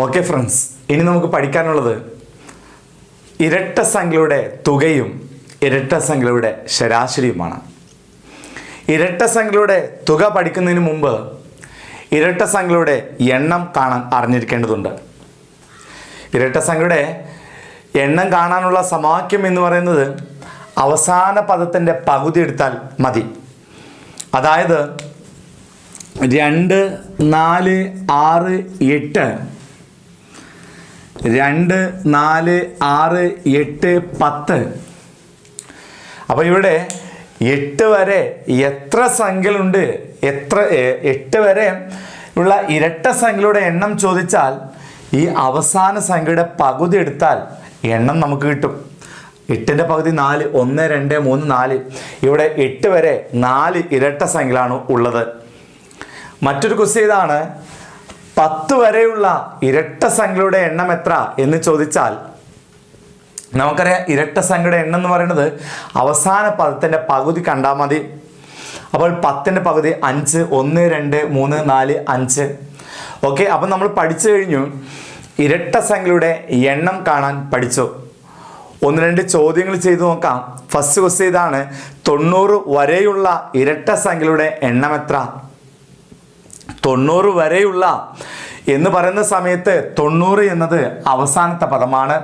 Okay friends ഇനി നമുക്ക് പഠിക്കാനുള്ളത് ഇരട്ട സംഖ്യയുടെ തുകയും ഇരട്ട സംഖ്യയുടെ ശരാശരിയുമാണ്. ഇരട്ട സംഖ്യയുടെ തുക പഠിക്കുന്നതിന് മുമ്പ് ഇരട്ട സംഖ്യയുടെ എണ്ണം കാണാൻ അറിഞ്ഞിരിക്കേണ്ടതുണ്ട്. ഇരട്ട സംഖ്യയുടെ എണ്ണം കാണാനുള്ള സമവാക്യം എന്ന് പറയുന്നത് അവസാന പദത്തിന്റെ പകുതി എടുത്താൽ മതി. അതായത് രണ്ട് നാല് ആറ് എട്ട് രണ്ട് നാല് ആറ് എട്ട് പത്ത്. അപ്പോൾ ഇവിടെ എട്ട് വരെ എത്ര സംഖ്യകളുണ്ട്? എത്ര എട്ട് വരെ ഉള്ള ഇരട്ട സംഖ്യയുടെ എണ്ണം ചോദിച്ചാൽ ഈ അവസാന സംഖ്യയുടെ പകുതി എടുത്താൽ എണ്ണം നമുക്ക് കിട്ടും. എട്ടിന്റെ പകുതി നാല് ഒന്ന് രണ്ട് മൂന്ന് നാല്. ഇവിടെ എട്ട് വരെ നാല് ഇരട്ട സംഖ്യകളാണ് ഉള്ളത്. മറ്റൊരു ക്വസ്റ്റ്യൻ ഇതാണ് പത്ത് വരെയുള്ള ഇരട്ട സംഖ്യയുടെ എണ്ണം എത്ര എന്ന് ചോദിച്ചാൽ നമുക്കറിയാം ഇരട്ട സംഖ്യയുടെ എണ്ണം എന്ന് പറയുന്നത് അവസാന പദത്തിന്റെ പകുതി കണ്ടാൽ മതി. അപ്പോൾ പത്തിന്റെ പകുതി അഞ്ച് ഒന്ന് രണ്ട് മൂന്ന് നാല് അഞ്ച്. ഓക്കെ അപ്പം നമ്മൾ പഠിച്ചു കഴിഞ്ഞു. ഇരട്ട സംഖ്യയുടെ എണ്ണം കാണാൻ പഠിച്ചു. ഒന്ന് രണ്ട് ചോദ്യങ്ങൾ ചെയ്തു നോക്കാം. ഫസ്റ്റ് ക്വസ്റ്റ് ഇതാണ് തൊണ്ണൂറ് വരെയുള്ള ഇരട്ട സംഖ്യയുടെ എണ്ണം എത്ര? തൊണ്ണൂറ് വരെയുള്ള എന്ന് പറയുന്ന സമയത്ത് തൊണ്ണൂറ് എന്നത് അവസാനത്തെ പദമാണ്.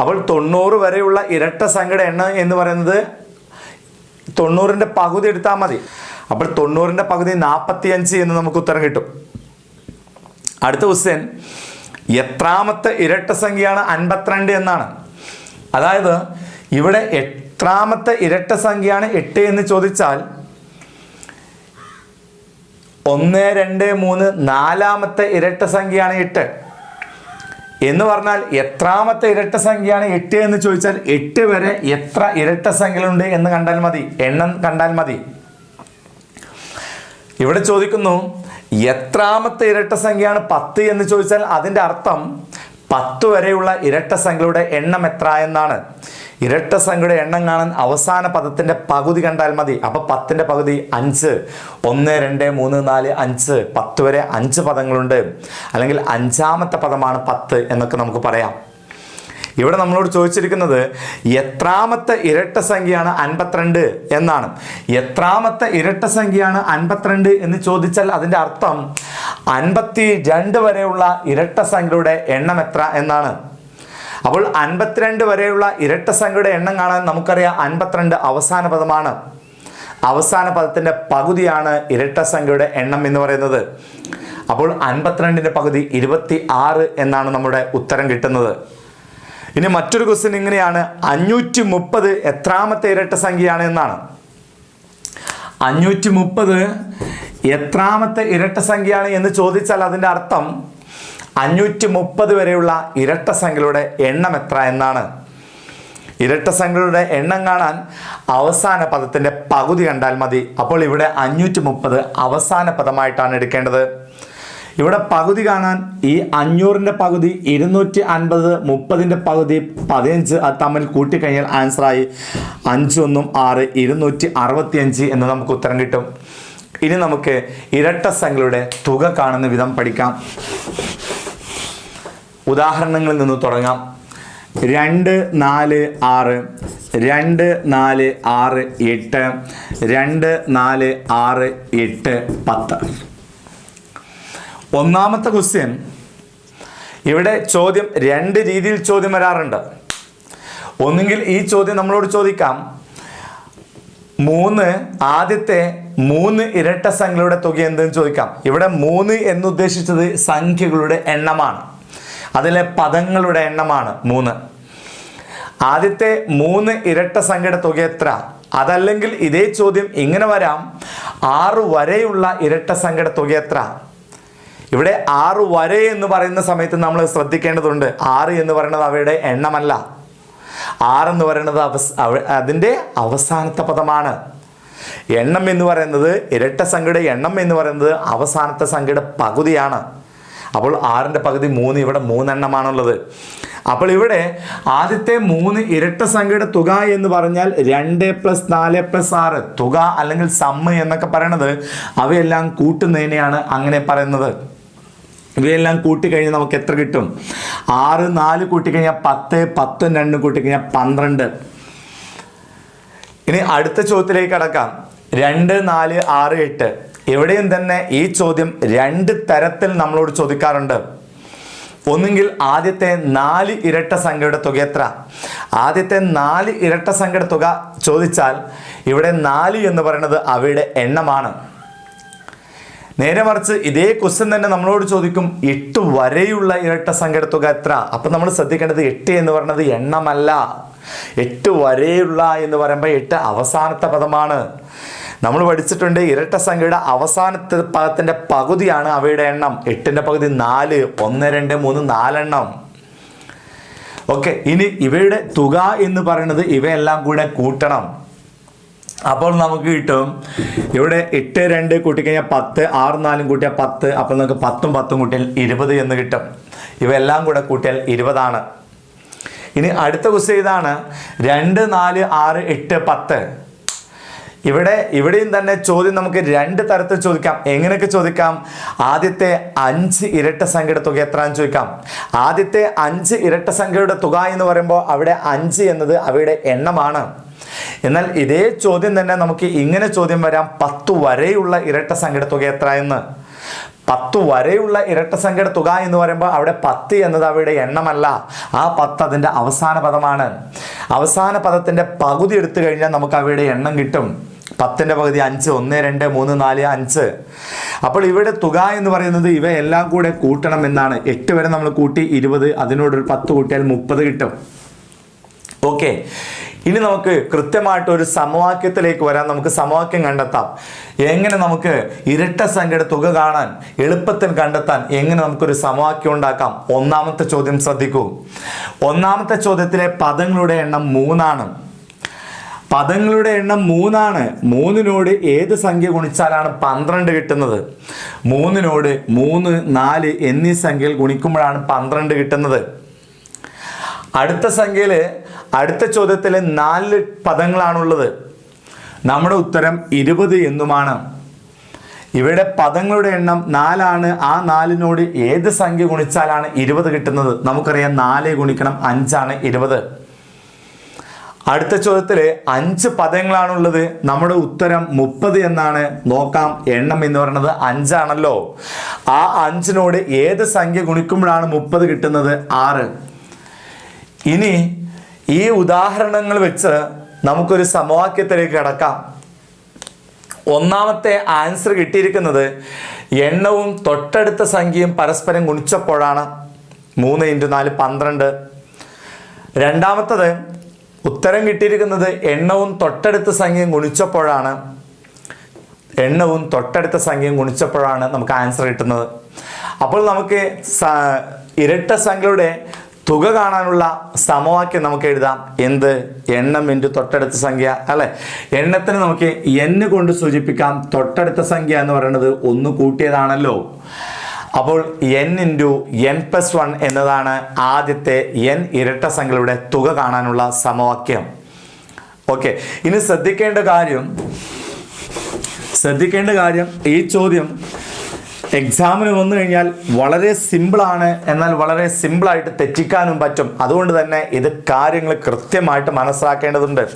അപ്പോൾ തൊണ്ണൂറ് വരെയുള്ള ഇരട്ട സംഖ്യയുടെ എണ്ണ എന്ന് പറയുന്നത് തൊണ്ണൂറിന്റെ പകുതി എടുത്താൽ മതി. അപ്പോൾ തൊണ്ണൂറിന്റെ പകുതി നാൽപ്പത്തിയഞ്ച് എന്ന് നമുക്ക് ഉത്തരം കിട്ടും. അടുത്ത ക്വസ്റ്റ്യൻ എത്രാമത്തെ ഇരട്ട സംഖ്യയാണ് അൻപത്തിരണ്ട് എന്നാണ്. അതായത് ഇവിടെ എത്രാമത്തെ ഇരട്ട സംഖ്യയാണ് എട്ട് എന്ന് ചോദിച്ചാൽ ഒന്ന് രണ്ട് മൂന്ന് നാലാമത്തെ ഇരട്ട സംഖ്യയാണ് എട്ട്. എന്ന് പറഞ്ഞാൽ എത്രാമത്തെ ഇരട്ട സംഖ്യയാണ് എട്ട് എന്ന് ചോദിച്ചാൽ എട്ട് വരെ എത്ര ഇരട്ട സംഖ്യകളുണ്ട് എന്ന് കണ്ടാൽ മതി. എണ്ണം കണ്ടാൽ മതി. ഇവിടെ ചോദിക്കുന്നു എത്രാമത്തെ ഇരട്ട സംഖ്യയാണ് പത്ത് എന്ന് ചോദിച്ചാൽ അതിന്റെ അർത്ഥം പത്ത് വരെയുള്ള ഇരട്ട സംഖ്യയുടെ എണ്ണം എത്ര എന്നാണ്. ഇരട്ട സംഖ്യയുടെ എണ്ണം കാണാൻ അവസാന പദത്തിന്റെ പകുതി കണ്ടാൽ മതി. അപ്പോൾ പത്തിന്റെ പകുതി അഞ്ച്. ഒന്ന് രണ്ട് മൂന്ന് നാല് അഞ്ച്. പത്ത് വരെ അഞ്ച് പദങ്ങളുണ്ട്. അല്ലെങ്കിൽ അഞ്ചാമത്തെ പദമാണ് പത്ത് എന്നൊക്കെ നമുക്ക് പറയാം. ഇവിടെ നമ്മളോട് ചോദിച്ചിരിക്കുന്നത് എത്രാമത്തെ ഇരട്ട സംഖ്യയാണ് അൻപത്തിരണ്ട് എന്നാണ്. എത്രാമത്തെ ഇരട്ട സംഖ്യയാണ് അൻപത്തിരണ്ട് എന്ന് ചോദിച്ചാൽ അതിന്റെ അർത്ഥം അൻപത്തി രണ്ട് വരെയുള്ള ഇരട്ട സംഖ്യയുടെ എണ്ണം എത്ര എന്നാണ്. അപ്പോൾ അൻപത്തിരണ്ട് വരെയുള്ള ഇരട്ട സംഖ്യയുടെ എണ്ണം കാണാൻ നമുക്കറിയാം അൻപത്തിരണ്ട് അവസാന പദമാണ്. അവസാന പദത്തിന്റെ പകുതിയാണ് ഇരട്ട സംഖ്യയുടെ എണ്ണം എന്ന് പറയുന്നത്. അപ്പോൾ അൻപത്തിരണ്ടിന്റെ പകുതി ഇരുപത്തി ആറ് എന്നാണ് നമ്മുടെ ഉത്തരം കിട്ടുന്നത്. ഇനി മറ്റൊരു ക്വസ്റ്റ്യൻ ഇങ്ങനെയാണ്. അഞ്ഞൂറ്റി മുപ്പത് എത്രാമത്തെ ഇരട്ട സംഖ്യയാണ് എന്നാണ്. അഞ്ഞൂറ്റി മുപ്പത് എത്രാമത്തെ ഇരട്ട സംഖ്യയാണ് എന്ന് ചോദിച്ചാൽ അതിന്റെ അർത്ഥം അഞ്ഞൂറ്റി മുപ്പത് വരെയുള്ള ഇരട്ട സംഖ്യകളുടെ എണ്ണം എത്ര എന്നാണ്. ഇരട്ട സംഖ്യകളുടെ എണ്ണം കാണാൻ അവസാന പദത്തിന്റെ പകുതി കണ്ടാൽ മതി. അപ്പോൾ ഇവിടെ അഞ്ഞൂറ്റി മുപ്പത് അവസാന പദമായിട്ടാണ് എടുക്കേണ്ടത്. ഇവിടെ പകുതി കാണാൻ ഈ അഞ്ഞൂറിന്റെ പകുതി ഇരുന്നൂറ്റി അൻപത് മുപ്പതിന്റെ പകുതി പതിനഞ്ച് അത് തമ്മിൽ കൂട്ടിക്കഴിഞ്ഞാൽ ആൻസറായി അഞ്ചൊന്നും ആറ് ഇരുന്നൂറ്റി അറുപത്തിയഞ്ച് എന്ന് നമുക്ക് ഉത്തരം കിട്ടും. ഇനി നമുക്ക് ഇരട്ട സംഖ്യകളുടെ തുക കാണുന്ന വിധം പഠിക്കാം. ഉദാഹരണങ്ങളിൽ നിന്ന് തുടങ്ങാം. രണ്ട് നാല് ആറ്. രണ്ട് നാല് ആറ് എട്ട്. രണ്ട് നാല് ആറ് എട്ട് പത്ത്. ഒന്നാമത്തെ ക്വസ്റ്റ്യൻ. ഇവിടെ ചോദ്യം രണ്ട് രീതിയിൽ ചോദ്യം വരാറുണ്ട്. ഒന്നുകിൽ ഈ ചോദ്യം നമ്മളോട് ചോദിക്കാം. മൂന്ന് ആദ്യത്തെ മൂന്ന് ഇരട്ട സംഖ്യകളുടെ തുക എന്തെന്ന് ചോദിക്കാം. ഇവിടെ മൂന്ന് എന്നുദ്ദേശിച്ചത് സംഖ്യകളുടെ എണ്ണമാണ്. അതിലെ പദങ്ങളുടെ എണ്ണമാണ് മൂന്ന്. ആദ്യത്തെ മൂന്ന് ഇരട്ട സംഖ്യയുടെ തുക എത്ര? അതല്ലെങ്കിൽ ഇതേ ചോദ്യം ഇങ്ങനെ വരാം. ആറ് വരെയുള്ള ഇരട്ട സംഖ്യയുടെ തുക എത്ര? ഇവിടെ ആറ് വരെ എന്ന് പറയുന്ന സമയത്ത് നമ്മൾ ശ്രദ്ധിക്കേണ്ടതുണ്ട്. ആറ് എന്ന് പറയുന്നത് അവയുടെ എണ്ണമല്ല. ആറ് എന്ന് പറയുന്നത് അവസ് അവ- അതിന്റെ അവസാനത്തെ പദമാണ്. എണ്ണം എന്ന് പറയുന്നത് ഇരട്ട സംഖ്യയുടെ എണ്ണം എന്ന് പറയുന്നത് അവസാനത്തെ സംഖ്യയുടെ പകുതിയാണ്. അപ്പോൾ ആറിന്റെ പകുതി മൂന്ന് ഇവിടെ മൂന്നെണ്ണമാണുള്ളത്. അപ്പോൾ ഇവിടെ ആദ്യത്തെ മൂന്ന് ഇരട്ട സംഖ്യയുടെ തുക എന്ന് പറഞ്ഞാൽ രണ്ട് പ്ലസ് നാല് പ്ലസ് ആറ്. തുക അല്ലെങ്കിൽ സമ്മ് എന്നൊക്കെ പറയണത് അവയെല്ലാം കൂട്ടുന്നതിനെയാണ് അങ്ങനെ പറയുന്നത്. ഇവയെല്ലാം കൂട്ടിക്കഴിഞ്ഞാൽ നമുക്ക് എത്ര കിട്ടും? ആറ് നാല് കൂട്ടിക്കഴിഞ്ഞാൽ പത്ത് പത്തും രണ്ടും കൂട്ടിക്കഴിഞ്ഞാൽ പന്ത്രണ്ട്. ഇനി അടുത്ത ചോദ്യത്തിലേക്ക് കടക്കാം. രണ്ട് നാല് ആറ് എട്ട്. എവിടെയും തന്നെ ഈ ചോദ്യം രണ്ട് തരത്തിൽ നമ്മളോട് ചോദിക്കാറുണ്ട്. ഒന്നുകിൽ ആദ്യത്തെ നാല് ഇരട്ട സംഖ്യയുടെ തുക എത്ര? ആദ്യത്തെ നാല് ഇരട്ട സംഖ്യയുടെ തുക ചോദിച്ചാൽ ഇവിടെ നാല് എന്ന് പറയുന്നത് അവയുടെ എണ്ണമാണ്. നേരെ മറിച്ച് ഇതേ ക്വസ്റ്റ്യൻ തന്നെ നമ്മളോട് ചോദിക്കും എട്ട് വരെയുള്ള ഇരട്ട സംഖ്യയുടെ തുക എത്ര? അപ്പൊ നമ്മൾ ശ്രദ്ധിക്കേണ്ടത് എട്ട് എന്ന് പറയുന്നത് എണ്ണമല്ല. എട്ട് വരെയുള്ള എന്ന് പറയുമ്പോൾ എട്ട് അവസാനത്തെ പദമാണ്. നമ്മൾ പഠിച്ചിട്ടുണ്ട് ഇരട്ട സംഖ്യയുടെ അവസാനത്തെ പദത്തിന്റെ പകുതിയാണ് അവയുടെ എണ്ണം. എട്ടിന്റെ പകുതി നാല് ഒന്ന് രണ്ട് മൂന്ന് നാലെണ്ണം. ഓക്കെ ഇനി ഇവയുടെ തുക എന്ന് പറയുന്നത് ഇവയെല്ലാം കൂടെ കൂട്ടണം. അപ്പോൾ നമുക്ക് കിട്ടും ഇവിടെ എട്ട് രണ്ട് കൂട്ടിക്കഴിഞ്ഞാൽ പത്ത് ആറ് നാലും കൂട്ടിയാൽ പത്ത് അപ്പോൾ നമുക്ക് പത്തും പത്തും കൂട്ടിയാൽ ഇരുപത് എന്ന് കിട്ടും. ഇവയെല്ലാം കൂടെ കൂട്ടിയാൽ ഇരുപതാണ്. ഇനി അടുത്ത ക്വസ്റ്റ് ഇതാണ് രണ്ട് നാല് ആറ് എട്ട് പത്ത്. ഇവിടെ ഇവിടെയും തന്നെ ചോദ്യം നമുക്ക് രണ്ട് തരത്തിൽ ചോദിക്കാം. എങ്ങനെയൊക്കെ ചോദിക്കാം? ആദ്യത്തെ അഞ്ച് ഇരട്ട സംഖ്യയുടെ തുക എത്രയാണെന്ന് ചോദിക്കാം. ആദ്യത്തെ അഞ്ച് ഇരട്ട സംഖ്യയുടെ തുക എന്ന് പറയുമ്പോൾ അവിടെ അഞ്ച് എന്നത് അവയുടെ എണ്ണമാണ്. എന്നാൽ ഇതേ ചോദ്യം തന്നെ നമുക്ക് ഇങ്ങനെ ചോദ്യം വരാം. പത്ത് വരെയുള്ള ഇരട്ട സംഖ്യയുടെ തുക എത്ര എന്ന് പത്ത് വരെയുള്ള ഇരട്ട സംഖ്യയുടെ തുക എന്ന് പറയുമ്പോൾ അവിടെ പത്ത് എന്നത് അവയുടെ എണ്ണമല്ല. ആ പത്ത് അതിന്റെ അവസാന പദമാണ്. അവസാന പദത്തിന്റെ പകുതി എടുത്തു കഴിഞ്ഞാൽ നമുക്ക് അവയുടെ എണ്ണം കിട്ടും. പത്തിന്റെ പകുതി അഞ്ച് ഒന്ന് രണ്ട് മൂന്ന് നാല് അഞ്ച്. അപ്പോൾ ഇവിടെ തുക എന്ന് പറയുന്നത് ഇവയെല്ലാം കൂടെ കൂട്ടണം എന്നാണ്. എട്ട് വരെ നമ്മൾ കൂട്ടി ഇരുപത് അതിനോടൊരു പത്ത് കൂട്ടിയാൽ മുപ്പത് കിട്ടും. ഓക്കെ. ഇനി നമുക്ക് കൃത്യമായിട്ട് ഒരു സമവാക്യത്തിലേക്ക് വരാൻ നമുക്ക് സമവാക്യം കണ്ടെത്താം. എങ്ങനെ നമുക്ക് ഇരട്ട സംഖ്യയുടെ തുക കാണാൻ എളുപ്പത്തിൽ കണ്ടെത്താൻ എങ്ങനെ നമുക്കൊരു സമവാക്യം ഉണ്ടാക്കാം? ഒന്നാമത്തെ ചോദ്യം ശ്രദ്ധിക്കൂ. ഒന്നാമത്തെ ചോദ്യത്തിലെ പദങ്ങളുടെ എണ്ണം മൂന്നാണ്. പദങ്ങളുടെ എണ്ണം മൂന്നാണ്. മൂന്നിനോട് ഏത് സംഖ്യ ഗുണിച്ചാലാണ് പന്ത്രണ്ട് കിട്ടുന്നത്? മൂന്നിനോട് മൂന്ന് നാല് എന്നീ സംഖ്യകൾ ഗുണിക്കുമ്പോഴാണ് പന്ത്രണ്ട് കിട്ടുന്നത്. അടുത്ത സംഖ്യയിൽ അടുത്ത ചോദ്യത്തിൽ നാല് പദങ്ങളാണുള്ളത്. നമ്മുടെ ഉത്തരം ഇരുപത് എന്നുമാണ്. ഇവിടെ പദങ്ങളുടെ എണ്ണം നാലാണ്. ആ നാലിനോട് ഏത് സംഖ്യ ഗുണിച്ചാലാണ് ഇരുപത് കിട്ടുന്നത്? നമുക്കറിയാം നാല് ഗുണിക്കണം അഞ്ചാണ് ഇരുപത്. അടുത്ത ചോദ്യത്തിൽ അഞ്ച് പദങ്ങളാണുള്ളത്. നമ്മുടെ ഉത്തരം മുപ്പത് എന്നാണ്. നോക്കാം എണ്ണം എന്ന് പറയുന്നത് അഞ്ചാണല്ലോ. ആ അഞ്ചിനോട് ഏത് സംഖ്യ ഗുണിക്കുമ്പോഴാണ് മുപ്പത് കിട്ടുന്നത്? ആറ്. ഇനി ഈ ഉദാഹരണങ്ങൾ വെച്ച് നമുക്കൊരു സമവാക്യത്തിലേക്ക് കിടക്കാം. ഒന്നാമത്തെ ആൻസർ കിട്ടിയിരിക്കുന്നത് എണ്ണവും തൊട്ടടുത്ത സംഖ്യയും പരസ്പരം ഗുണിച്ചപ്പോഴാണ്. മൂന്ന് ഇന്റു നാല് പന്ത്രണ്ട്. രണ്ടാമത്തത് ഉത്തരം കിട്ടിയിരിക്കുന്നത് എണ്ണവും തൊട്ടടുത്ത സംഖ്യയും ഗുണിച്ചപ്പോഴാണ്. എണ്ണവും തൊട്ടടുത്ത സംഖ്യയും ഗുണിച്ചപ്പോഴാണ് നമുക്ക് ആൻസർ കിട്ടുന്നത്. അപ്പോൾ നമുക്ക് ഇരട്ട സംഖ്യയുടെ തുക കാണാനുള്ള സമവാക്യം നമുക്ക് എഴുതാം. എന്ത്? എണ്ണം ഇന്റു തൊട്ടടുത്ത സംഖ്യ അല്ലെ? എണ്ണത്തിന് നമുക്ക് n കൊണ്ട് സൂചിപ്പിക്കാം. തൊട്ടടുത്ത സംഖ്യ എന്ന് പറയുന്നത് ഒന്ന് കൂട്ടിയതാണല്ലോ. അപ്പോൾ N into N plus one എന്നതാണ് ആദ്യത്തെ എൻ ഇരട്ട സംഖ്യയുടെ തുക കാണാനുള്ള സമവാക്യം. ഓക്കെ ഇനി ശ്രദ്ധിക്കേണ്ട കാര്യം ശ്രദ്ധിക്കേണ്ട കാര്യം ഈ ചോദ്യം എക്സാമിന് വന്നു കഴിഞ്ഞാൽ വളരെ സിമ്പിളാണ് എന്നാൽ വളരെ സിമ്പിളായിട്ട് തെറ്റിക്കാനും പറ്റും. അതുകൊണ്ട് തന്നെ ഇത് കാര്യങ്ങൾ കൃത്യമായിട്ട് മനസ്സിലാക്കേണ്ടതുണ്ട്.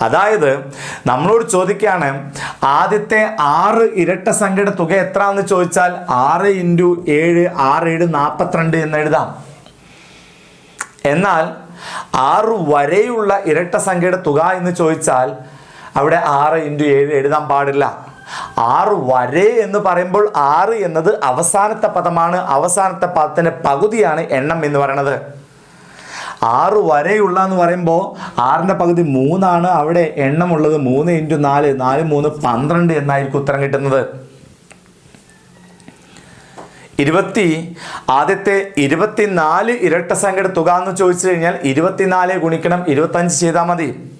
അതായത് നമ്മളോട് ചോദിക്കുകയാണ് ആദ്യത്തെ ആറ് ഇരട്ട സംഖ്യയുടെ തുക എത്രയാണെന്ന് ചോദിച്ചാൽ ആറ് ഇന്റു ഏഴ് ആറ് ഏഴ് നാൽപ്പത്തിരണ്ട് എന്ന് എഴുതാം. എന്നാൽ ആറ് വരെയുള്ള ഇരട്ട സംഖ്യയുടെ തുക എന്ന് ചോദിച്ചാൽ അവിടെ ആറ് ഇന്റു ഏഴ് എഴുതാൻ പാടില്ല. ആറ് വരെ എന്ന് പറയുമ്പോൾ ആറ് എന്നത് അവസാനത്തെ പദമാണ്. അവസാനത്തെ പദത്തിന്റെ പകുതിയാണ് എണ്ണം എന്ന് പറയുന്നത് ആറ് വരെയുള്ള എന്ന് പറയുമ്പോൾ ആറിന്റെ പകുതി മൂന്നാണ്. അവിടെ എണ്ണമുള്ളത് മൂന്ന് ഇന്റു നാല് നാല് മൂന്ന് പന്ത്രണ്ട് എന്നായിരിക്കും ഉത്തരം കിട്ടുന്നത്. ഇരുപത്തി ആദ്യത്തെ ഇരുപത്തിനാല് ഇരട്ട സംഖ്യയുടെ തുക എന്ന് ചോദിച്ചു കഴിഞ്ഞാൽ ഇരുപത്തിനാല് ഗുണിക്കണം ഇരുപത്തഞ്ച് ചെയ്താൽ മതി.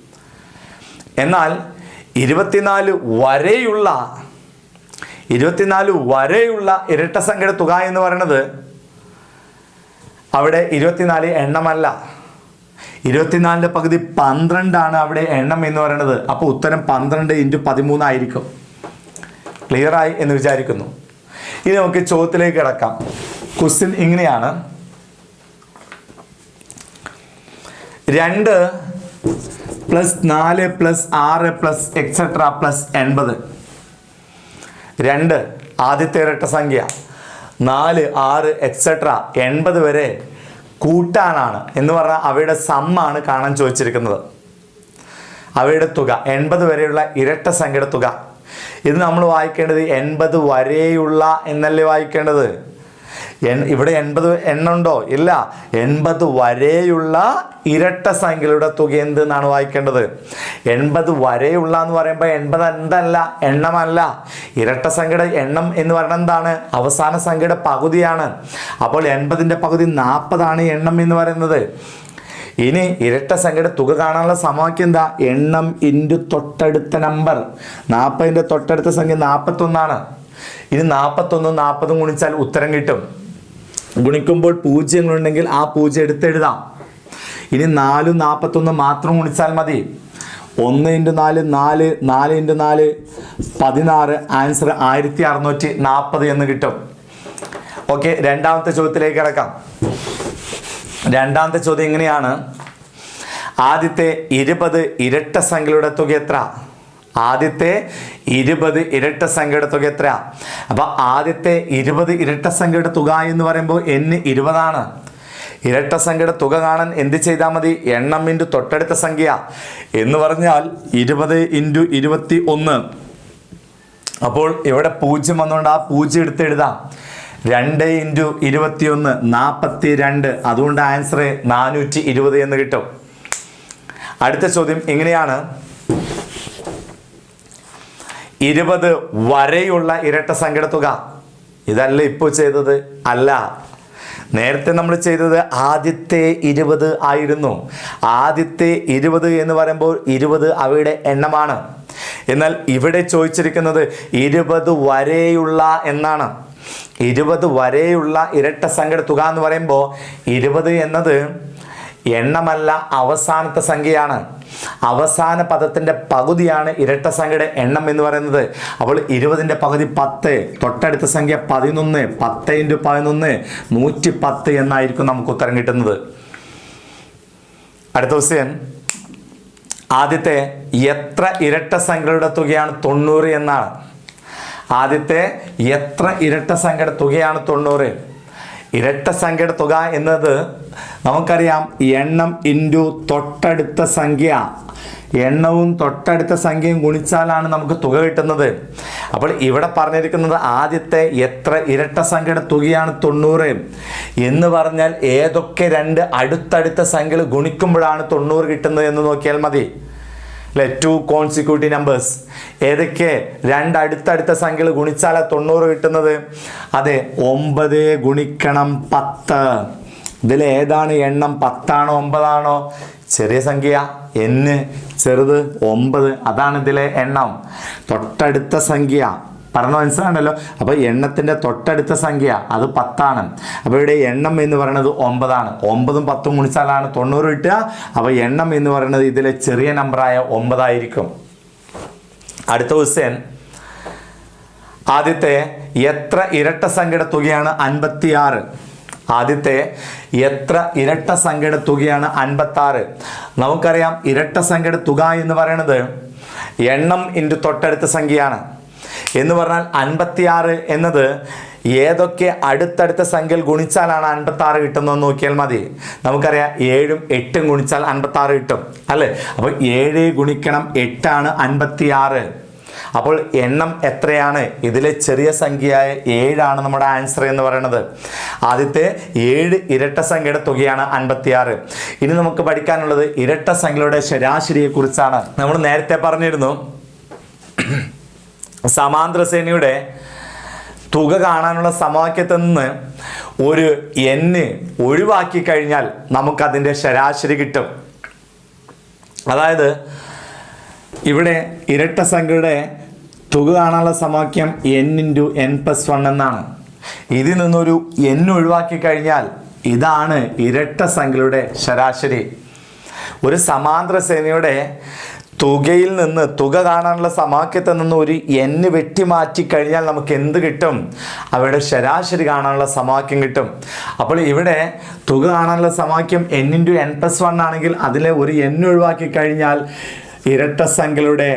എന്നാൽ ഇരുപത്തിനാല് വരെയുള്ള ഇരുപത്തിനാല് വരെയുള്ള ഇരട്ട സംഖ്യ തുക എന്ന് പറയുന്നത് അവിടെ ഇരുപത്തിനാല് എണ്ണമല്ല. ഇരുപത്തിനാലിന്റെ പകുതി പന്ത്രണ്ടാണ് അവിടെ എണ്ണം എന്ന് പറയുന്നത്. അപ്പോൾ ഉത്തരം പന്ത്രണ്ട് ഇന്റു പതിമൂന്നായിരിക്കും ക്ലിയറായി എന്ന് വിചാരിക്കുന്നു. ഇനി നമുക്ക് ചോദ്യത്തിലേക്ക് കിടക്കാം. ക്വസ്റ്റ്യൻ ഇങ്ങനെയാണ്. രണ്ട് പ്ലസ് നാല് പ്ലസ് ആറ് പ്ലസ് എക്സെട്ര പ്ലസ് എൺപത്. രണ്ട് ആദ്യത്തെ ഇരട്ട സംഖ്യ. നാല് ആറ് എക്സെട്ര എൺപത് വരെ കൂട്ടാനാണ്. എന്ന് പറഞ്ഞാൽ അവയുടെ സമ്മാണ് കാണാൻ ചോദിച്ചിരിക്കുന്നത്. അവയുടെ തുക എൺപത് വരെയുള്ള ഇരട്ട സംഖ്യയുടെ തുക. ഇത് നമ്മൾ വായിക്കേണ്ടത് എൺപത് വരെയുള്ള എന്നല്ലേ വായിക്കേണ്ടത്? ഇവിടെ എൺപത് എണ്ണുണ്ടോ? ഇല്ല. എൺപത് വരെയുള്ള ഇരട്ട സംഖ്യകളുടെ തുക എന്ത് എന്നാണ് വായിക്കേണ്ടത്? എൺപത് വരെയുള്ള എന്ന് പറയുമ്പോൾ എൺപത് എന്തല്ല എണ്ണമല്ല. ഇരട്ട സംഖ്യയുടെ എണ്ണം എന്ന് പറയുന്നത് എന്താണ്? അവസാന സംഖ്യയുടെ പകുതിയാണ്. അപ്പോൾ എൺപതിന്റെ പകുതി നാൽപ്പതാണ് എണ്ണം എന്ന് പറയുന്നത്. ഇനി ഇരട്ട സംഖ്യയുടെ തുക കാണാനുള്ള സമവാക്യം എന്താ? എണ്ണം ഇന്റു തൊട്ടടുത്ത നമ്പർ. നാൽപ്പതിന്റെ തൊട്ടടുത്ത സംഖ്യ നാൽപ്പത്തൊന്നാണ്. ഇനി നാൽപ്പത്തൊന്നും നാൽപ്പതും ഗുണിച്ചാൽ ഉത്തരം കിട്ടും. ഗുണിക്കുമ്പോൾ പൂജ്യങ്ങളുണ്ടെങ്കിൽ ആ പൂജ്യം എടുത്തെഴുതാം. ഇനി നാലും നാൽപ്പത്തൊന്ന് മാത്രം ഗുണിച്ചാൽ മതി. ഒന്ന് ഇന്റു നാല് നാല് നാല് ഇന്റു നാല് പതിനാറ് ആൻസർ ആയിരത്തി അറുന്നൂറ്റി നാൽപ്പത് എന്ന് കിട്ടും. ഓക്കെ രണ്ടാമത്തെ ചോദ്യത്തിലേക്ക് കിടക്കാം. രണ്ടാമത്തെ ചോദ്യം എങ്ങനെയാണ്? ആദ്യത്തെ ഇരുപത് ഇരട്ട സംഖ്യയുടെ തുക എത്ര? ആദ്യത്തെ ഇരുപത് ഇരട്ട സംഖ്യയുടെ തുക എത്ര അപ്പൊ ആദ്യത്തെ ഇരുപത് ഇരട്ട സംഖ്യയുടെ തുക എന്ന് പറയുമ്പോൾ എന്ന് ഇരുപതാണ്. ഇരട്ട സംഖ്യയുടെ തുക കാണാൻ എന്ത് ചെയ്താൽ മതി? എണ്ണം ഇന്റു തൊട്ടടുത്ത സംഖ്യ. എന്ന് പറഞ്ഞാൽ ഇരുപത് ഇന്റു ഇരുപത്തി ഒന്ന് അപ്പോൾ ഇവിടെ പൂജ്യം വന്നുകൊണ്ട് ആ പൂജ്യം എടുത്ത് എഴുതാം. രണ്ട് ഇന്റു ഇരുപത്തിയൊന്ന് നാൽപ്പത്തി രണ്ട് അതുകൊണ്ട് ആൻസർ നാനൂറ്റി ഇരുപത് എന്ന് കിട്ടും. അടുത്ത ചോദ്യം ഇങ്ങനെയാണ്. ഇരുപത് വരെയുള്ള ഇരട്ട സംഖ്യയുടെ തുക. ഇതല്ല ഇപ്പോൾ ചെയ്തത്. അല്ല. നേരത്തെ നമ്മൾ ചെയ്തത് ആദ്യത്തെ ഇരുപത് ആയിരുന്നു. ആദ്യത്തെ ഇരുപത് എന്ന് പറയുമ്പോൾ ഇരുപത് അവയുടെ എണ്ണമാണ്. എന്നാൽ ഇവിടെ ചോദിച്ചിരിക്കുന്നത് ഇരുപത് വരെയുള്ള എന്നാണ്. ഇരുപത് വരെയുള്ള ഇരട്ട സംഖ്യയുടെ തുക എന്ന് പറയുമ്പോൾ ഇരുപത് എന്നത് എണ്ണമല്ല അവസാനത്തെ സംഖ്യയാണ്. അവസാന പദത്തിന്റെ പകുതിയാണ് ഇരട്ട സംഖ്യയുടെ എണ്ണം എന്ന് പറയുന്നത്. അപ്പോൾ ഇരുപതിന്റെ പകുതി പത്ത് തൊട്ടടുത്ത സംഖ്യ പതിനൊന്ന് പത്ത് ഇന്റു പതിനൊന്ന് നൂറ്റി പത്ത് എന്നായിരിക്കും നമുക്ക് ഉത്തരം കിട്ടുന്നത്. അടുത്ത ക്വസ്റ്റ്യൻ. ആദ്യത്തെ എത്ര ഇരട്ട സംഖ്യയുടെ തുകയാണ് തൊണ്ണൂറ് എന്നാണ്. ആദ്യത്തെ എത്ര ഇരട്ട സംഖ്യയുടെ തുകയാണ് തൊണ്ണൂറ്? ഇരട്ട സംഖ്യയുടെ തുക എന്നത് നമുക്കറിയാം എണ്ണം ഇന്റു തൊട്ടടുത്ത സംഖ്യ. എണ്ണവും തൊട്ടടുത്ത സംഖ്യയും ഗുണിച്ചാലാണ് നമുക്ക് തുക കിട്ടുന്നത്. അപ്പോൾ ഇവിടെ പറഞ്ഞിരിക്കുന്നത് ആദ്യത്തെ എത്ര ഇരട്ട സംഖ്യയുടെ തുകയാണ്? തൊണ്ണൂറ്. എന്ന് പറഞ്ഞാൽ ഏതൊക്കെ രണ്ട് അടുത്തടുത്ത സംഖ്യകൾ ഗുണിക്കുമ്പോഴാണ് തൊണ്ണൂറ് കിട്ടുന്നത് എന്ന് നോക്കിയാൽ മതി. അല്ലെ ടു കോൺസിക്യൂട്ടീവ് നമ്പേഴ്സ് ഏതൊക്കെ രണ്ട് അടുത്തടുത്ത സംഖ്യകൾ ഗുണിച്ചാലാ തൊണ്ണൂറ് കിട്ടുന്നത്? അതെ ഒമ്പത് ഗുണിക്കണം പത്ത്. ഇതിൽ ഏതാണ് എണ്ണം? പത്താണോ ഒമ്പതാണോ? ചെറിയ സംഖ്യ എന്ന് ചെറുത് ഒമ്പത്. അതാണ് ഇതിലെ എണ്ണം. തൊട്ടടുത്ത സംഖ്യ പറഞ്ഞ മനസ്സിലാണല്ലോ അപ്പോൾ എണ്ണത്തിന്റെ തൊട്ടടുത്ത സംഖ്യ അത് പത്താണ്. അപ്പോൾ ഇവിടെ എണ്ണം എന്ന് പറയുന്നത് ഒമ്പതാണ്. ഒമ്പതും പത്തും ഗുണിച്ചാലാണ് തൊണ്ണൂറ് കിട്ടുക. അപ്പോൾ എണ്ണം എന്ന് പറയുന്നത് ഇതിലെ ചെറിയ നമ്പറായ ഒമ്പതായിരിക്കും. അടുത്ത ക്വസ്റ്റ്യൻ ആദ്യത്തെ എത്ര ഇരട്ട സംഖ്യയുടെ തുകയാണ് അൻപത്തിയാറ്? ആദ്യത്തെ എത്ര ഇരട്ട സംഖ്യയുടെ തുകയാണ് അൻപത്തി ആറ് നമുക്കറിയാം ഇരട്ട സംഖ്യയുടെ തുക എന്ന് പറയുന്നത് എണ്ണം ഇന്റു തൊട്ടടുത്ത സംഖ്യയാണ്. എന്ന് പറഞ്ഞാൽ അൻപത്തിയാറ് എന്നത് ഏതൊക്കെ അടുത്തടുത്ത സംഖ്യയിൽ ഗുണിച്ചാലാണ് അൻപത്തി ആറ് കിട്ടുന്നതെന്ന് നോക്കിയാൽ മതി. നമുക്കറിയാം ഏഴും എട്ടും ഗുണിച്ചാൽ അൻപത്തി ആറ് കിട്ടും അല്ലേ? അപ്പോൾ ഏഴ് ഗുണിക്കണം എട്ടാണ് അൻപത്തിയാറ്. അപ്പോൾ എണ്ണം എത്രയാണ്? ഇതിലെ ചെറിയ സംഖ്യയായ ഏഴാണ് നമ്മുടെ ആൻസർ എന്ന് പറയുന്നത് ആദ്യത്തെ ഏഴ് ഇരട്ട സംഖ്യയുടെ തുകയാണ് അൻപത്തിയാറ്. ഇനി നമുക്ക് പഠിക്കാനുള്ളത് ഇരട്ട സംഖ്യയുടെ ശരാശരിയെക്കുറിച്ചാണ്. നമ്മൾ നേരത്തെ പറഞ്ഞിരുന്നു സമാന്തര ശ്രേണിയുടെ തുക കാണാനുള്ള സമവാക്യത്തിൽ നിന്ന് ഒരു എന്ന് ഒഴിവാക്കി കഴിഞ്ഞാൽ നമുക്കതിന്റെ ശരാശരി കിട്ടും. അതായത് ഇവിടെ ഇരട്ട സംഖ്യയുടെ തുക കാണാനുള്ള സമവാക്യം N into N plus one എന്നാണ്. ഇതിൽ നിന്നൊരു എൻ ഒഴിവാക്കി കഴിഞ്ഞാൽ ഇതാണ് ഇരട്ട സംഖ്യയുടെ ശരാശരി. ഒരു സമാന്തര ശ്രേണിയുടെ തുകയിൽ നിന്ന് തുക കാണാനുള്ള സമാക്യത്തിൽ നിന്ന് ഒരു എന്ന് വെട്ടി മാറ്റി കഴിഞ്ഞാൽ നമുക്ക് എന്ത് കിട്ടും? അവയുടെ ശരാശരി കാണാനുള്ള സമവാക്യം കിട്ടും. അപ്പോൾ ഇവിടെ തുക കാണാനുള്ള സമവാക്യം N into N plus one ആണെങ്കിൽ അതിലെ ഒരു എൻ ഒഴിവാക്കി കഴിഞ്ഞാൽ ഇരട്ട സംഖ്യകളുടെ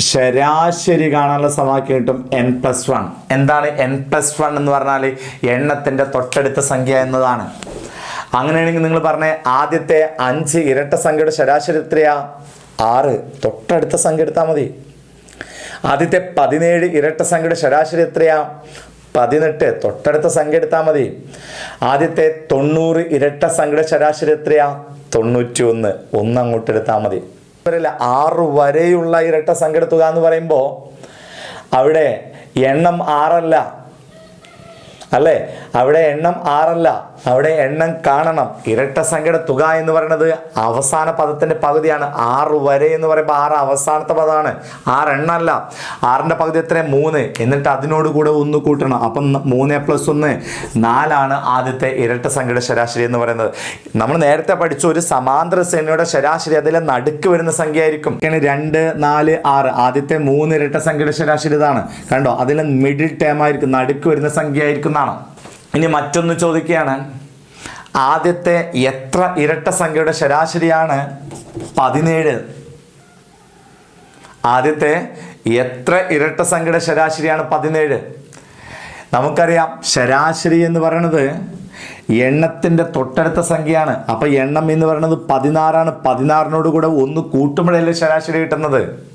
ശരാശരി കാണാനുള്ള സമവാക്യം കിട്ടും എൻ പ്ലസ് വൺ എന്താണ് എൻ പ്ലസ് വൺ എന്ന് പറഞ്ഞാൽ എണ്ണത്തിന്റെ തൊട്ടടുത്ത സംഖ്യ എന്നതാണ്. അങ്ങനെയാണെങ്കിൽ നിങ്ങൾ പറഞ്ഞ ആദ്യത്തെ അഞ്ച് ഇരട്ട സംഖ്യയുടെ ശരാശരി എത്രയാ? ആറ്. തൊട്ടടുത്ത സംഖ്യ എടുത്താൽ മതി. ആദ്യത്തെ പതിനേഴ് ഇരട്ട സംഖ്യയുടെ ശരാശരി എത്രയാ? പതിനെട്ട്. തൊട്ടടുത്ത സംഖ്യ എടുത്താൽ മതി. ആദ്യത്തെ തൊണ്ണൂറ് ഇരട്ട സംഖ്യയുടെ ശരാശരി എത്രയാ? തൊണ്ണൂറ്റി ഒന്ന് ഒന്ന് അങ്ങോട്ട് എടുത്താൽ മതി. ഇവരല്ല ആറ് വരെയുള്ള ഇരട്ട സംഖ്യ എടുത്തുക എന്ന് പറയുമ്പോൾ അവിടെ എണ്ണം ആറല്ല. അല്ലേ? അവിടെ എണ്ണം ആറല്ല. അവിടെ എണ്ണം കാണണം. ഇരട്ട സംഖ്യയുടെ തുക എന്ന് പറയുന്നത് അവസാന പദത്തിന്റെ പകുതിയാണ്. ആറ് വരെ എന്ന് പറയുമ്പോൾ ആറ് അവസാനത്തെ പദമാണ്. ആറ് എണ്ണല്ല. ആറിന്റെ പകുതി എത്ര മൂന്ന്. എന്നിട്ട് അതിനോട് കൂടെ ഒന്ന് കൂട്ടണം. അപ്പം മൂന്ന് പ്ലസ് ഒന്ന് നാലാണ് ആദ്യത്തെ ഇരട്ട സംഖ്യയുടെ ശരാശരി എന്ന് പറയുന്നത്. നമ്മൾ നേരത്തെ പഠിച്ച ഒരു സമാന്തര ശ്രേണിയുടെ ശരാശരി അതിലെ നടുക്ക് വരുന്ന സംഖ്യ ആയിരിക്കും രണ്ട് നാല് ആറ്. ആദ്യത്തെ മൂന്ന് ഇരട്ട സംഖ്യയുടെ ശരാശരി ഇതാണ്. കണ്ടോ? അതിലെ മിഡിൽ ടേം ആയിരിക്കും. നടുക്ക് വരുന്ന സംഖ്യ ആയിരിക്കും എന്നാണ്. ഇനി മറ്റൊന്ന് ചോദിക്കുകയാണ്. ആദ്യത്തെ എത്ര ഇരട്ട സംഖ്യയുടെ ശരാശരിയാണ്? പതിനേഴ്. ആദ്യത്തെ എത്ര ഇരട്ട സംഖ്യയുടെ ശരാശരിയാണ്? പതിനേഴ്. നമുക്കറിയാം ശരാശരി എന്ന് പറയുന്നത് എണ്ണത്തിന്റെ തൊട്ടടുത്ത സംഖ്യയാണ്. അപ്പം എണ്ണം എന്ന് പറയുന്നത് പതിനാറാണ്. പതിനാറിനോട് കൂടെ ഒന്ന് കൂട്ടുമ്പോഴല്ലേ ശരാശരി കിട്ടുന്നത്.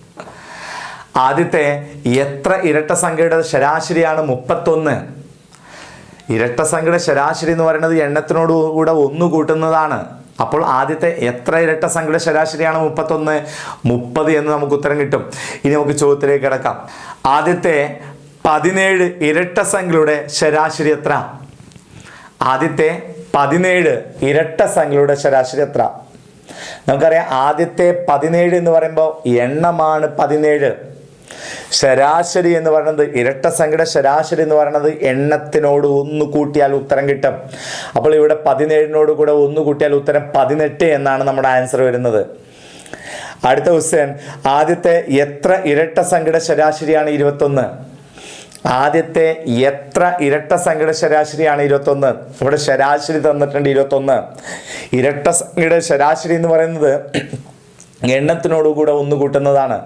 ആദ്യത്തെ എത്ര ഇരട്ട സംഖ്യയുടെ ശരാശരിയാണ്? മുപ്പത്തൊന്ന്. ഇരട്ട സംഖ്യയുടെ ശരാശരി എന്ന് പറയുന്നത് എണ്ണത്തിനോട് കൂടെ ഒന്ന് കൂട്ടുന്നതാണ്. അപ്പോൾ ആദ്യത്തെ എത്ര ഇരട്ട സംഖ്യയുടെ ശരാശരിയാണ് മുപ്പത്തൊന്ന്? മുപ്പത് എന്ന് നമുക്ക് ഉത്തരം കിട്ടും. ഇനി നമുക്ക് ചോദ്യത്തിലേക്ക് കിടക്കാം. ആദ്യത്തെ പതിനേഴ് ഇരട്ട സംഖ്യയുടെ ശരാശരി എത്ര? ആദ്യത്തെ പതിനേഴ് ഇരട്ട സംഖ്യയുടെ ശരാശരി എത്ര? നമുക്കറിയാം ആദ്യത്തെ പതിനേഴ് എന്ന് പറയുമ്പോൾ എണ്ണമാണ് പതിനേഴ്. ശരാശരി എന്ന് പറയുന്നത് ഇരട്ട സംഖ്യയുടെ ശരാശരി എന്ന് പറയുന്നത് എണ്ണത്തിനോട് ഒന്ന് കൂട്ടിയാൽ ഉത്തരം കിട്ടും. അപ്പോൾ ഇവിടെ പതിനേഴിനോട് കൂടെ ഒന്ന് കൂട്ടിയാൽ ഉത്തരം പതിനെട്ട് എന്നാണ് നമ്മുടെ ആൻസർ വരുന്നത്. അടുത്ത ക്വസ്റ്റ്യൻ ആദ്യത്തെ എത്ര ഇരട്ട സംഖ്യയുടെ ശരാശരിയാണ് ഇരുപത്തൊന്ന്? ആദ്യത്തെ എത്ര ഇരട്ട സംഖ്യയുടെ ശരാശരിയാണ് ഇരുപത്തൊന്ന്? ഇവിടെ ശരാശരി തന്നിട്ടുണ്ട് ഇരുപത്തൊന്ന്. ഇരട്ട സംഖ്യയുടെ ശരാശരി എന്ന് പറയുന്നത് എണ്ണത്തിനോടുകൂടെ ഒന്ന് കൂട്ടുന്നതാണ്.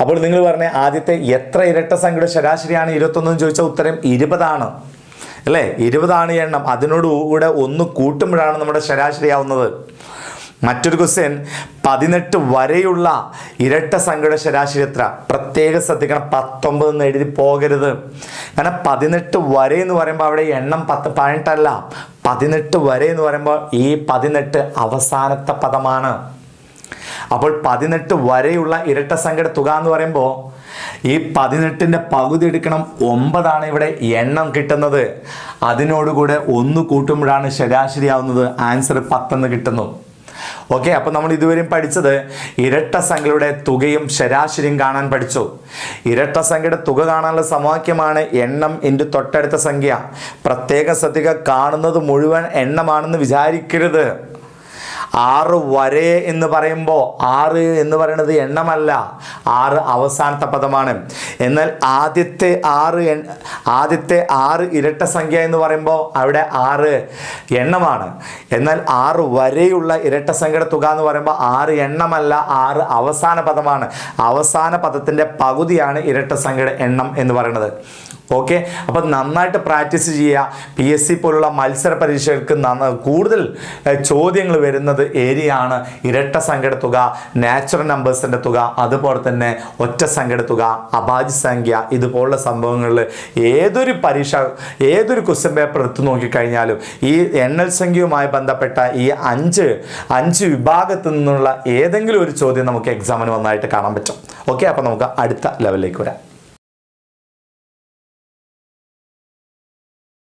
അപ്പോൾ നിങ്ങൾ പറഞ്ഞ ആദ്യത്തെ എത്ര ഇരട്ട സംഖ്യയുടെ ശരാശരിയാണ് ഇരുപത്തൊന്ന് എന്ന് ചോദിച്ചാൽ ഉത്തരം ഇരുപതാണ്. അല്ലേ? ഇരുപതാണ് എണ്ണം. അതിനോട് കൂടെ ഒന്ന് കൂട്ടുമ്പോഴാണ് നമ്മുടെ ശരാശരി ആവുന്നത് മറ്റൊരു ക്വസ്റ്റ്യൻ പതിനെട്ട് വരെയുള്ള ഇരട്ട സംഖ്യയുടെ ശരാശരി എത്ര? പ്രത്യേകം ശ്രദ്ധിക്കണം പത്തൊമ്പത് എന്ന് എഴുതി പോകരുത്. കാരണം പതിനെട്ട് വരെ എന്ന് പറയുമ്പോൾ അവിടെ എണ്ണം പത്ത് പതിനെട്ടല്ല. പതിനെട്ട് വരെ എന്ന് പറയുമ്പോൾ ഈ പതിനെട്ട് അവസാനത്തെ പദമാണ്. അപ്പോൾ പതിനെട്ട് വരെയുള്ള ഇരട്ട സംഖ്യയുടെ തുക എന്ന് പറയുമ്പോൾ ഈ പതിനെട്ടിന്റെ പകുതി എടുക്കണം ഒമ്പതാണ് ഇവിടെ എണ്ണം കിട്ടുന്നത്. അതിനോടുകൂടെ ഒന്ന് കൂട്ടുമ്പോഴാണ് ശരാശരി ആവുന്നത് ആൻസർ പത്തെന്ന് കിട്ടുന്നു. ഓക്കെ അപ്പോൾ നമ്മൾ ഇതുവരെയും പഠിച്ചത് ഇരട്ട സംഖ്യയുടെ തുകയും ശരാശരിയും കാണാൻ പഠിച്ചു. ഇരട്ട സംഖ്യയുടെ തുക കാണാനുള്ള സമവാക്യമാണ് എണ്ണം എന്റെ തൊട്ടടുത്ത സംഖ്യ. പ്രത്യേക ശ്രദ്ധിക്കുക കാണുന്നത് മുഴുവൻ എണ്ണമാണെന്ന് വിചാരിക്കരുത്. ആറ് വരെ എന്ന് പറയുമ്പോൾ ആറ് എന്ന് പറയുന്നത് എണ്ണമല്ല. ആറ് അവസാനത്തെ പദമാണ്. എന്നാൽ ആദ്യത്തെ ആറ് ആദ്യത്തെ ആറ് ഇരട്ട സംഖ്യ എന്ന് പറയുമ്പോൾ അവിടെ ആറ് എണ്ണമാണ്. എന്നാൽ ആറ് വരെയുള്ള ഇരട്ട സംഖ്യയുടെ തുക എന്ന് പറയുമ്പോൾ ആറ് എണ്ണമല്ല ആറ് അവസാന പദമാണ്. അവസാന പദത്തിന്റെ പകുതിയാണ് ഇരട്ട സംഖ്യയുടെ എണ്ണം എന്ന് പറയുന്നത്. ഓക്കെ? അപ്പം നന്നായിട്ട് പ്രാക്ടീസ് ചെയ്യുക. പി എസ് സി പോലുള്ള മത്സര പരീക്ഷകൾക്ക് കൂടുതൽ ചോദ്യങ്ങൾ വരുന്നത് ഏരിയ ആണ് ഇരട്ട സംഖ്യയുടെ തുക നാച്ചുറൽ നമ്പേഴ്സിന്റെ തുക അതുപോലെ തന്നെ ഒറ്റ സംഖ്യയുടെ തുക അഭാജ്യ സംഖ്യ ഇതുപോലുള്ള സംഭവങ്ങളിൽ ഏതൊരു പരീക്ഷ ഏതൊരു ക്വസ്റ്റ്യൻ പേപ്പർ എടുത്തു നോക്കിക്കഴിഞ്ഞാലും ഈ എണ്ണൽ സംഖ്യയുമായി ബന്ധപ്പെട്ട ഈ അഞ്ച് അഞ്ച് വിഭാഗത്തു നിന്നുള്ള ഏതെങ്കിലും ഒരു ചോദ്യം നമുക്ക് എക്സാമിന് വന്നായിട്ട് കാണാൻ പറ്റും. ഓക്കെ അപ്പോൾ നമുക്ക് അടുത്ത ലെവലിലേക്ക് വരാം.